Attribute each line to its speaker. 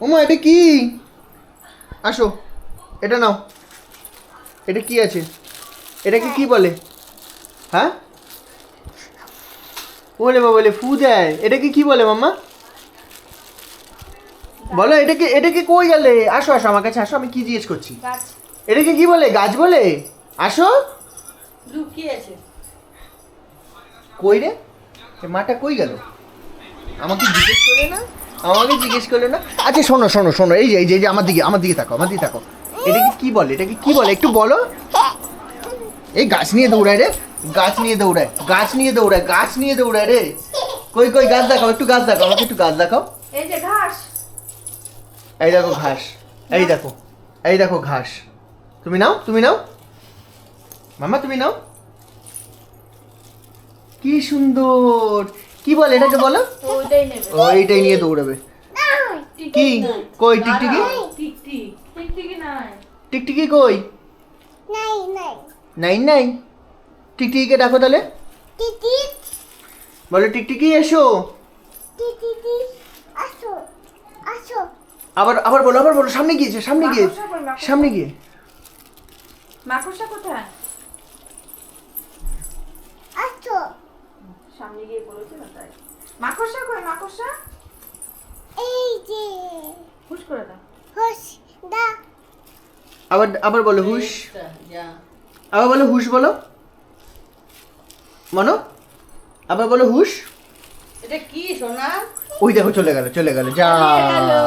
Speaker 1: ওমা এটা কি? আসো এটা নাও। এটা কি আছে? এটাকে কি বলে? হ্যাঁ? বলে বা বলে ফু দেয়। এটাকে কি বলে মাম্মা? বলো এটাকে এটাকে কই গেলে? আসো আসো আমার কাছে আসো আমি কি জিজ্ঞেস করছি? এটাকে কি বলে? গাছ বলে? আসো।
Speaker 2: লুকিয়েছে
Speaker 1: কই রে? মাটা কই গেল? আমাকে জিজ্ঞেস করে না? আমাকে জিজ্ঞেস করলে না? আচ্ছা শোনো শোনো শোনো এই যে এই যে এই যে আমার দিকে আমার দিকে তাকো আমার দিকে তাকো এটাকে কি বলে? এটাকে কি বলে? একটু বলো। এই গাছ নিয়ে দৌড়ায় রে। গাছ নিয়ে দৌড়ায় গাছ নিয়ে দৌড়ায় গাছ নিয়ে দৌড়ায় রে। কই কই গাছ দেখাও একটু গাছ দেখাও আমাকে একটু গাছ দেখাও।
Speaker 2: এই যে ঘাস।
Speaker 1: এই দেখো ঘাস এই দেখো এই দেখো ঘাস। তুমি নাও তুমি নাও। মামা তুমি নাও। কি সুন্দর। কি বলে এটাকে বলো?
Speaker 2: ওইটাই
Speaker 1: নিয়ে দৌড়াবে। কি? কই টিকটিকি?
Speaker 2: টিকটিকি।
Speaker 1: কই?
Speaker 3: নাই নাই।
Speaker 1: নাই নাই। টিকটিকিকে ডাকো তাহলে। বলো টিকটিকি এসো।
Speaker 3: দিদি আসো আসো।
Speaker 1: আবার আবার বলো আবার বলো সামনে গিয়েছে সামনে গিয়ে? সামনে গিয়ে।
Speaker 2: মাকড়সা কোথায়
Speaker 3: আসো
Speaker 2: সামনে গিয়ে বলেছে না তাই? মাকড়সা কই মাকড়সা?
Speaker 3: এই যে।
Speaker 2: হুশ করে দাও।
Speaker 3: হোস দা
Speaker 1: আবার আবার বলো হুশ। আবার বলো হুশ বলো। মনো আবার বলো হুশ।
Speaker 4: এটা কি সোনা?
Speaker 1: ওই দেখো চলে গেল চলে গেল যা।
Speaker 4: হ্যালো